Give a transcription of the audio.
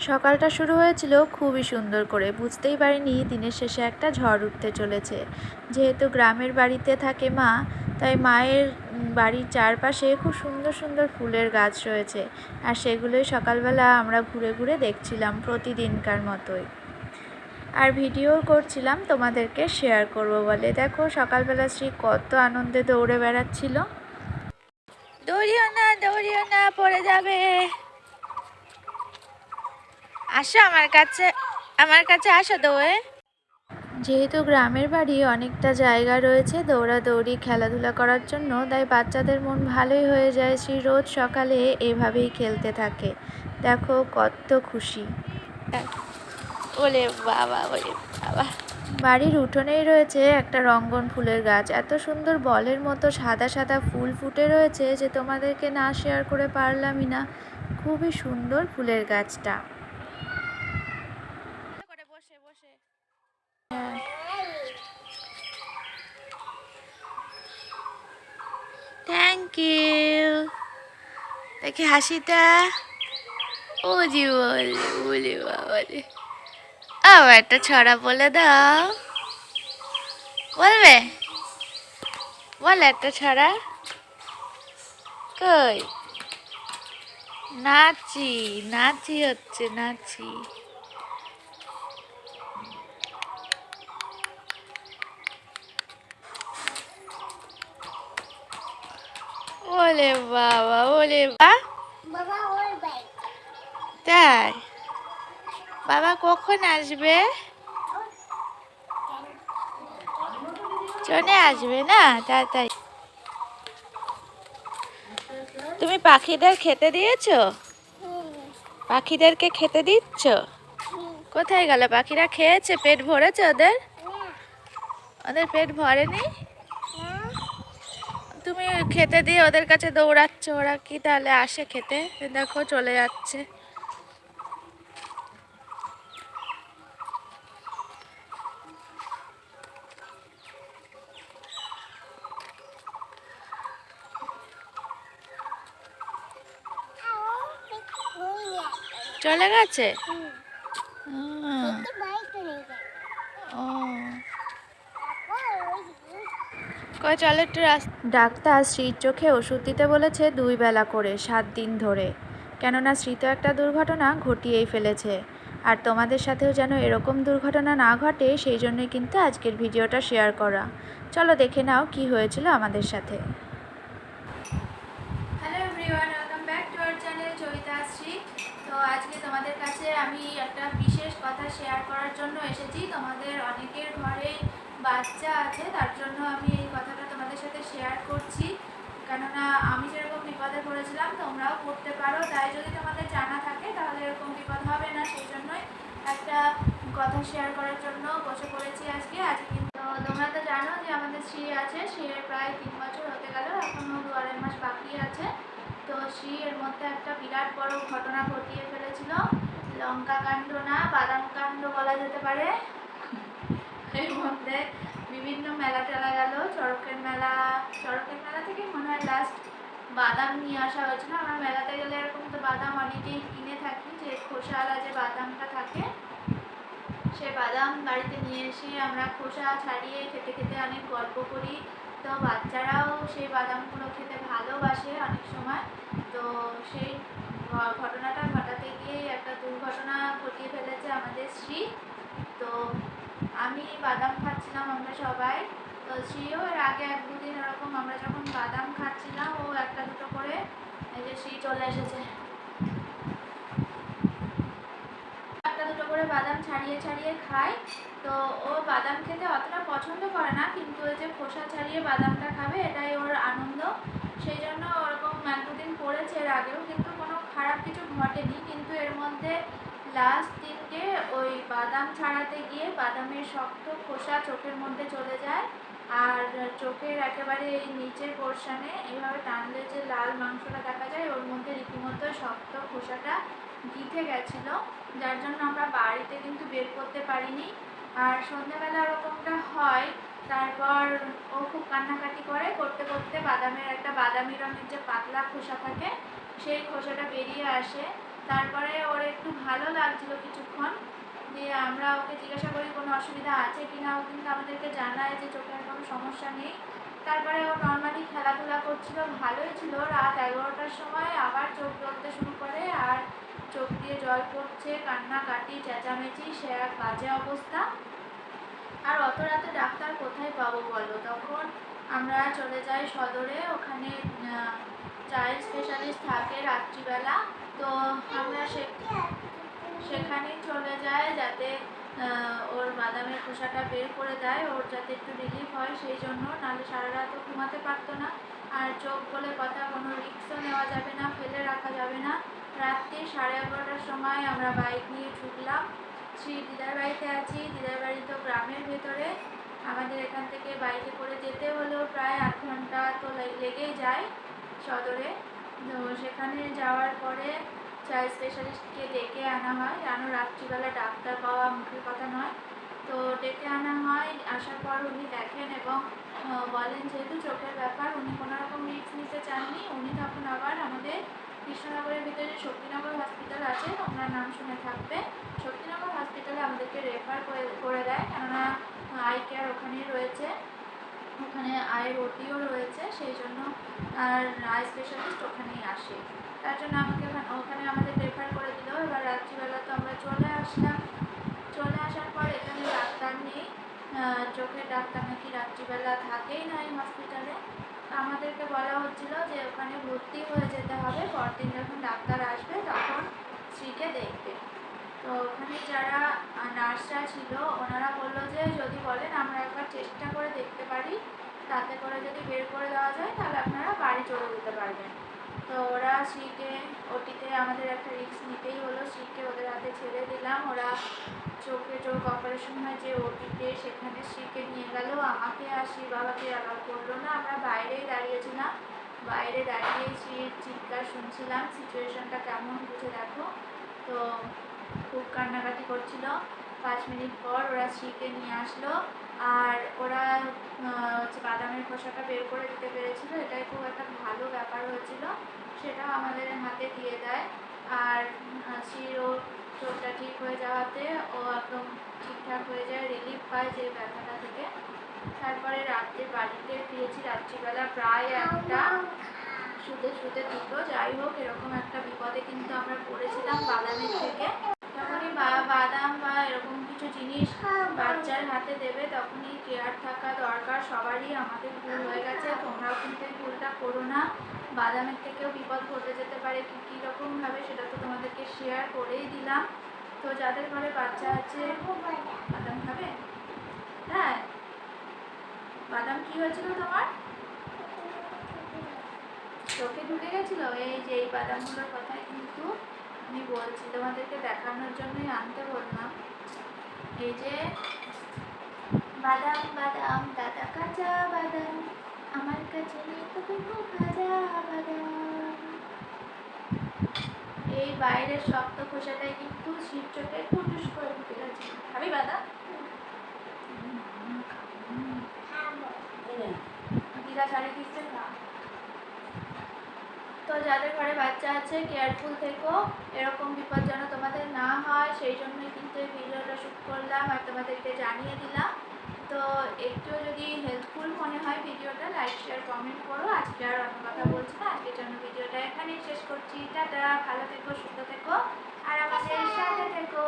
সকালটা শুরু হয়েছিল খুবই সুন্দর করে। বুঝতেই পারিনি দিনের শেষে একটা ঝড় উঠতে চলেছে। যেহেতু গ্রামের বাড়িতে থাকে মা, তাই মায়ের বাড়ির চারপাশে খুব সুন্দর সুন্দর ফুলের গাছ রয়েছে। আর সেগুলোই সকালবেলা আমরা ঘুরে ঘুরে দেখছিলাম প্রতিদিনকার মতোই। আর ভিডিও করছিলাম তোমাদেরকে শেয়ার করব বলে। দেখো, সকালবেলা শ্রী কত আনন্দে দৌড়ে বেড়াচ্ছিল। দৌড়িও না দৌড়িও না, পড়ে যাবে। আসো আমার কাছে আমার কাছে আসো দৌড়ে। যেহেতু গ্রামের বাড়ি অনেকটা জায়গা রয়েছে দৌড়াদৌড়ি খেলাধুলা করার জন্য তাই বাচ্চাদের মন ভালোই হয়ে যায় সেই রোজ সকালে এভাবেই খেলতে থাকে। দেখো কত খুশি। ওলে বাবা ওলে বাবা। বাড়ির উঠোনেই রয়েছে একটা রঙ্গন ফুলের গাছ। এত সুন্দর বলের মতো সাদা সাদা ফুল ফুটে রয়েছে যে তোমাদেরকে না শেয়ার করে পারলামই না। খুবই সুন্দর ফুলের গাছটা। ইউ দেখি হাসিটা। ও জি বলে বলে বাবা রে আও একটা ছড়া বলে দাও। বলবে? বল একটা ছড়া। কই? নাচি নাচি হচ্ছে, নাচি। ওলে বাবা ওলে বাবা তাই বাবা কখন আসবে চলে আসবে না তাড়াতাড়ি তুমি পাখিদের খেতে দিয়েছ? পাখিদেরকে খেতে দিচ্ছ? কোথায় গেল? পাখিরা খেয়েছে? পেট ভরেছে ওদের? ওদের পেট ভরেনি? তুমি খেতে দিয়ে ওদের কাছে দৌড়াচ্ছ ওরা কি তাহলে আসে খেতে? দেখো চলে যাচ্ছে। চলে গেছে? ও। কয় ডাক্তার শ্রীর চোখে ওষুধ দিতে বলেছে দুই বেলা করে, সাত দিন ধরে। কেননা শ্রী তো একটা দুর্ঘটনা ঘটিয়েই ফেলেছে। আর তোমাদের সাথেও যেন এরকম দুর্ঘটনা না ঘটে, সেই জন্যই কিন্তু আজকের ভিডিওটা শেয়ার করা। চলো দেখে নাও কি হয়েছিল আমাদের সাথে। Hello everyone welcome back to our channel Charita Shri তো আজকে তোমাদের কাছে আমি একটা বিশেষ কথা শেয়ার করার জন্য এসেছি। তোমাদের অনেকের ঘরে বাচ্চা আছে, তার জন্য আমি এই কথাটা তোমাদের সাথে শেয়ার করছি। কেননা আমি যেরকম বিপদে পড়েছিলাম, তোমরাও পড়তে পারো। তাই যদি তোমাদের জানা থাকে, তাহলে এরকম বিপদ হবে না। সেই জন্যই একটা কথা শেয়ার করার জন্য বসে পড়েছি আজকে। আজকে কিন্তু তোমরা তো জানো যে আমাদের শ্রী আছে। শ্রী প্রায় তিন বছর হতে গেল এখনও দু আড়াই মাস বাকি আছে। তো শ্রী এর মধ্যে একটা বিরাট বড় ঘটনা ঘটিয়ে ফেলেছিল। লঙ্কা কাণ্ড না বাদাম কাণ্ড বলা যেতে পারে। এর মধ্যে বিভিন্ন মেলা টেলা গেল। চড়কের মেলা চড়কের মেলা থেকে মনে হয় লাস্ট বাদাম নিয়ে আসা হয়েছিল। আমরা মেলাতে গেলে এরকম তো বাদাম অনেকেই কিনে থাকি, যে খোসাওয়ালা যে বাদামটা থাকে, সে বাদাম বাড়িতে নিয়ে এসে আমরা খোসা ছাড়িয়ে খেতে খেতে অনেক গল্প করি। তো বাচ্চারাও সেই বাদামগুলো খেতে ভালোবাসে অনেক সময়। তো সেই ঘটনাটা ঘটাতে গিয়ে একটা দুর্ঘটনা ঘটিয়ে ফেলেছে আমাদের শ্রী তো আমি বাদাম খাচ্ছিলাম আমরা সবাই। তো শ্রীও এর আগে এক দুদিন এরকম আমরা যখন বাদাম খাচ্ছিলাম, ও একটা দুটো করে এই যে শ্রী চলে এসেছে। একটা দুটো করে বাদাম ছাড়িয়ে ছাড়িয়ে খায় তো ও বাদাম খেতে অতটা পছন্দ করে না, কিন্তু ওই যে খোসা ছাড়িয়ে বাদামটা খাবে, এটাই ওর আনন্দ। সেই জন্য ওরকম এক দুদিন করেছে এর আগেও, কিন্তু কোনো খারাপ কিছু ঘটেনি। কিন্তু এর মধ্যে লাস্ট দিনকে ওই বাদাম ছাড়াতে গিয়ে বাদামের শক্ত খোসা চোখের মধ্যে চলে যায় আর চোখের একেবারে এই নিচের পোর্শনে এইভাবে টানলে যে লাল মাংসটা দেখা যায়, ওর মধ্যে রীতিমতো শক্ত খোসাটা গিথে গেছিল, যার জন্য আমরা বাড়িতে কিন্তু বের করতে পারিনি। আর সন্ধ্যাবেলা ওরকমটা হয়, তারপর ও খুব কান্নাকাটি করে, করতে করতে বাদামের একটা বাদামি রঙের যে পাতলা খোসা থাকে, সেই খোসাটা বেরিয়ে আসে। তারপরে ওর একটু ভালো লাগছিল কিছুক্ষণ, দিয়ে আমরা ওকে জিজ্ঞাসা করি, কোনো অসুবিধা আছে কি না ও কিন্তু আমাদেরকে জানায় যে চোখের কোনো সমস্যা নেই। তারপরে ও নর্মালি খেলাধুলা করছিল, ভালোই ছিল। রাত এগারোটার সময় আবার চোখ জ্বলতে শুরু করে, আর চোখ দিয়ে জল পড়ছে, কান্নাকাটি, চেঁচামেচি, সে এক বাজে অবস্থা। আর অত রাতে ডাক্তার কোথায় পাবো বলো? তখন আমরা চলে যাই সদরে, ওখানে চাইল্ড স্পেশালিস্ট থাকে রাত্রিবেলা। তো আমরা সেখানেই চলে যায় যাতে ওর বাদামের খোসাটা বের করে দেয়, ওর যাতে একটু রিলিফ হয় সেই জন্য। নাহলে সারা রাতও ঘুমাতে পারতো না। আর চোখ বলে কথা, কোনো রিক্সও নেওয়া যাবে না, ফেলে রাখা যাবে না। রাত্রি সাড়ে এগারোটার সময় আমরা বাইক নিয়ে ছুটলাম শ্রী দিদার বাড়িতে আছি। দিদার বাড়ি তো গ্রামের ভেতরে। আমাদের এখান থেকে বাইকে করে যেতে হলেও প্রায় আট ঘণ্টা তো লেগেই যায় সদরে। তো সেখানে যাওয়ার পরে চাইল্ড স্পেশালিস্টকে ডেকে আনা হয়। জানো রাত্রিবেলা ডাক্তার পাওয়া মুখের কথা নয়। তো ডেকে আনা হয়। আসার পর উনি দেখেন এবং বলেন, যেহেতু চোখের ব্যাপার, উনি কোনো রকম রিস্ক নিতে চাননি, উনি তখন আবার আমাদের কৃষ্ণনগরের ভিতরে যে শক্তিনগর হসপিটাল আছে আপনার নাম শুনে থাকবে। শক্তিনগর হসপিটালে আমাদেরকে রেফার করে দেয়, কেননা আই কেয়ার ওখানেই রয়েছে। ওখানে আয়ের ওটিও রয়েছে, সেই জন্য আর আই স্পেশালিস্ট ওখানেই আসে। তার জন্য আমাকে ওখানে আমাদের রেফার করে দিল। এবার রাত্রিবেলা তো আমরা চলে আসলাম চলে আসার পর এখানে ডাক্তার নেই আহ, চোখের ডাক্তার নাকি রাত্রিবেলা থাকেই না এই হসপিটালে আমাদেরকে বলা হচ্ছিল যে ওখানে ভর্তি হয়ে যেতে হবে, পরদিন যখন ডাক্তার আসবে তখন স্ত্রীকে দেখবে। তো ওখানে যারা নার্সরা ছিল, ওনারা বলল যে যদি বলেন আমরা একবার চেষ্টা করে দেখতে পারি, তাতে করে যদি বের করে দেওয়া যায় তাহলে আপনারা বাড়ি চলে যেতে পারবেন। তো ওরা শ্রীকে ওটিতে আমাদের একটা রিস্ক নিতেই হলো শ্রীকে ওদের হাতে ছেড়ে দিলাম। ওরা চোখে চোখ অপারেশন হয় যে ওটিতে, সেখানে শ্রীকে নিয়ে গেল। আমাকে আর শ্রী বাবাকে অ্যালাউ করল না। আমরা বাইরেই দাঁড়িয়েছিলাম। বাইরে দাঁড়িয়ে শ্রীর চিৎকার শুনছিলাম সিচুয়েশনটা কেমন বুঝে দেখো। তো খুব কান্নাকাটি করছিল। পাঁচ মিনিট পর ওরা শ্রীকে নিয়ে আসলো। আর ওরা খোসাটা বের করে দিতে পেরেছিল। এটাই খুব একটা ভালো ব্যাপার হয়েছিল। সেটাও আমাদের হাতে দিয়ে দেয়। আর শ্রীর ও চোখটা ঠিক হয়ে যাওয়াতে ও একদম ঠিকঠাক হয়ে যায় রিলিফ পায় যে ব্যথাটা থেকে। তারপরে রাত্রে বাড়িতে ফিরেছি, রাত্রিবেলা প্রায় একটা শুতে শুতে দুটো। যাই হোক, এরকম একটা বিপদে কিন্তু আমরা পড়েছিলাম বাগানের থেকে। বা- বাদাম বা এরকম কিছু জিনিস বাচ্চার হাতে দেবে, তখনই কেয়ার থাকা দরকার। সবারই আমাদের ভুল হয়ে গেছে, তোমরাও কিন্তু এই ভুলটা করো না। বাদামের থেকেও বিপদ ঘটে যেতে পারে, কী কী রকমভাবে সেটা তো তোমাদেরকে শেয়ার করেই দিলাম। তো যাদের ঘরে বাচ্চা আছে, বাদাম খাবে? হ্যাঁ। বাদাম কি হয়েছিল তোমার? চোখে ঢুকে গেছিল? এই যে, এই বাদামগুলোর কথাই কিন্তু আমি বলছি তোমাদেরকে দেখানোর জন্যই আনতে বললাম। এই যে বাদাম বাদাম দাদা কাঁচা বাদাম আমার কাছে নেই তো কোনো ভাজা বাদাম। এই বাইরের শক্ত খোসাটাই কিন্তু শিব চোখে টুটুস করে ঢুকে গেছে। খাবি বাদাম? দিদা শাড়ি দিচ্ছে না? তো যাদের ঘরে বাচ্চা আছে কেয়ারফুল থেকো। এরকম বিপদ যেন তোমাদের না হয়, সেই জন্যই কিন্তু এই ভিডিওটা শ্যুট করলাম আর তোমাদেরকে জানিয়ে দিলাম। তো একটু যদি হেল্পফুল মনে হয় ভিডিওটা লাইক শেয়ার কমেন্ট করো। আজকে আর অন্য কথা বলছি না। আজকের জন্য ভিডিওটা এখানেই শেষ করছি। টাটা, ভালো থেকো, সুস্থ থেকো। আর আমাদের সাথে থেকো।